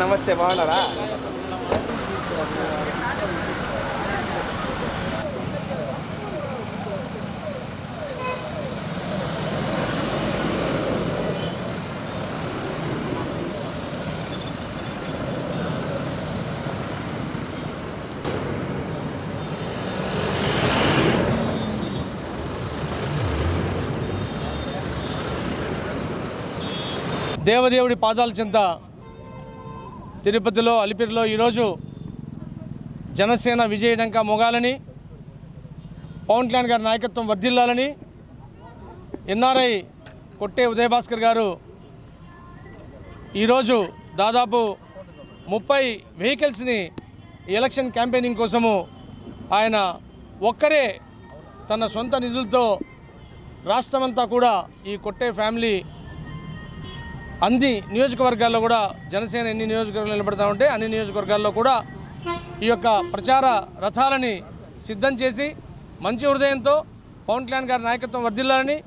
నమస్తే బాగున్నారా దేవదేవుడి పాదాల చెంత తిరుపతిలో అలిపిరిలో ఈరోజు జనసేన విజయడంక మొగాలని పవన్ కళ్యాణ్ గారి నాయకత్వం వర్ధిల్లాలని ఎన్ఆర్ఐ కొట్టే ఉదయభాస్కర్ గారు ఈరోజు దాదాపు ముప్పై వెహికల్స్ని ఎలక్షన్ క్యాంపెయినింగ్ కోసము ఆయన ఒక్కరే తన సొంత నిధులతో రాష్ట్రమంతా కూడా ఈ కొట్టే ఫ్యామిలీ అన్ని నియోజకవర్గాల్లో కూడా జనసేన ఎన్ని నియోజకవర్గాలు నిలబడతా ఉంటే అన్ని నియోజకవర్గాల్లో కూడా ఈ యొక్క ప్రచార రథాలని సిద్ధం చేసి మంచి హృదయంతో పవన్ కళ్యాణ్ గారి నాయకత్వం వర్ధిల్లాలని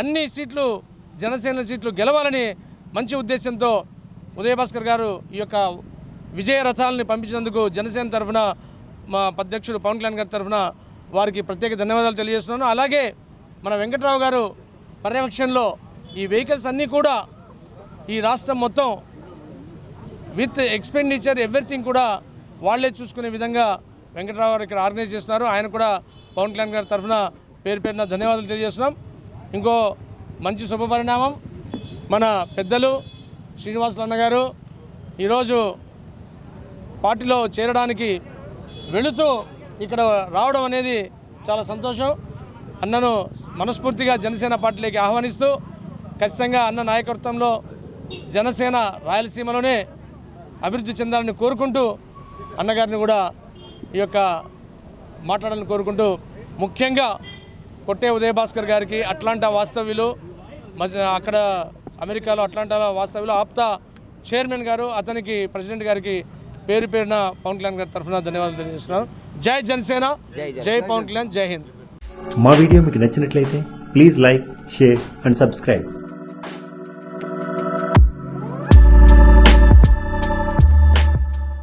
అన్ని సీట్లు జనసేన సీట్లు గెలవాలని మంచి ఉద్దేశంతో ఉదయభాస్కర్ గారు ఈ యొక్క విజయ రథాలని పంపించినందుకు జనసేన తరఫున మా అధ్యక్షుడు పవన్ కళ్యాణ్ గారి తరఫున వారికి ప్రత్యేక ధన్యవాదాలు తెలియజేస్తున్నాను. అలాగే మన వెంకట్రావు గారు పర్యవేక్షణలో ఈ వెహికల్స్ అన్నీ కూడా ఈ రాష్ట్రం మొత్తం విత్ ఎక్స్పెండిచర్ ఎవ్రీథింగ్ కూడా వాళ్ళే చూసుకునే విధంగా వెంకటరావు గారు ఇక్కడ ఆర్గనైజ్ చేస్తున్నారు. ఆయన కూడా పవన్ కళ్యాణ్ గారి తరఫున పేరు పేరున ధన్యవాదాలు తెలియజేస్తున్నాం. ఇంకో మంచి శుభపరిణామం మన పెద్దలు శ్రీనివాసులు అన్నగారు ఈరోజు పార్టీలో చేరడానికి వెళుతూ ఇక్కడ రావడం అనేది చాలా సంతోషం. అన్నను మనస్ఫూర్తిగా జనసేన పార్టీలోకి ఆహ్వానిస్తూ ఖచ్చితంగా అన్న నాయకత్వంలో జనసేన రాయలసీమలోనే అభివృద్ధి చెందాలని కోరుకుంటూ అన్నగారిని కూడా ఈ యొక్క మాట్లాడాలని కోరుకుంటూ ముఖ్యంగా కొట్టే ఉదయభాస్కర్ గారికి అట్లాంటా వాస్తవ్యులు మధ్య- అక్కడ అమెరికాలో అట్లాంటాలో వాస్తవ్యులు ఆప్తా చైర్మన్ గారు అతనికి ప్రెసిడెంట్ గారికి పేరు పేరున పవన్ కళ్యాణ్ గారి తరఫున ధన్యవాదాలు తెలియజేస్తున్నాను. జై జనసేన. జై పవన్ కళ్యాణ్ జై హింద్. మా వీడియో మీకు నచ్చినట్లయితే please like share and subscribe.